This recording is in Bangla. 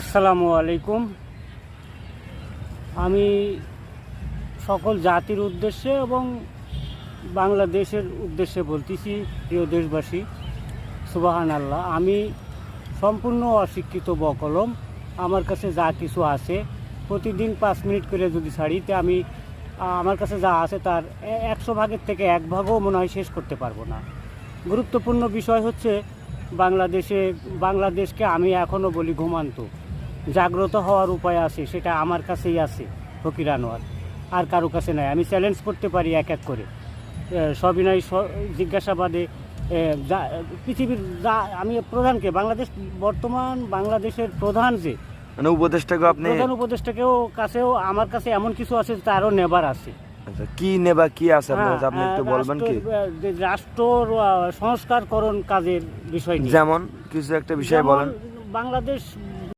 আসসালামু আলাইকুম। আমি সকল জাতির উদ্দেশ্যে এবং বাংলাদেশের উদ্দেশ্যে বলতেছি, প্রিয় দেশবাসী সুবাহান আল্লাহ আমি সম্পূর্ণ অশিক্ষিত বকলম। আমার কাছে যা কিছু আছে, প্রতিদিন পাঁচ মিনিট করে যদি ছাড়িতে আমি আমার কাছে যা আছে তার একশো ভাগের থেকে এক ভাগও মনে হয় শেষ করতে পারব না। গুরুত্বপূর্ণ বিষয় হচ্ছে, বাংলাদেশে, বাংলাদেশকে আমি এখনও বলি ঘুমান্ত। জাগ্রত হওয়ার উপায় আছে সেটা আমার কাছেই আছে ফকির আনোয়ার। আর কারও কাছে নাই। আমি চ্যালেঞ্জ করতে পারি এক এক করে। সবিনয় জিজ্ঞাসাবাদে পৃথিবীর যা আমি প্রধানকে বাংলাদেশ বর্তমান বাংলাদেশের প্রধান যে মানে উপদেশটাকে আপনি প্রধান উপদেষ্টাকেও কাছেও আমার কাছে এমন কিছু আছে তারও নেবার আছে। আচ্ছা, কি নেবা কি আছে? আপনি হ্যাঁ, একটু বলবেন কি? রাষ্ট্র- সংস্কারকরণ কাজের বিষয় যেমন কিছু একটা বিষয় বলেন। বাংলাদেশ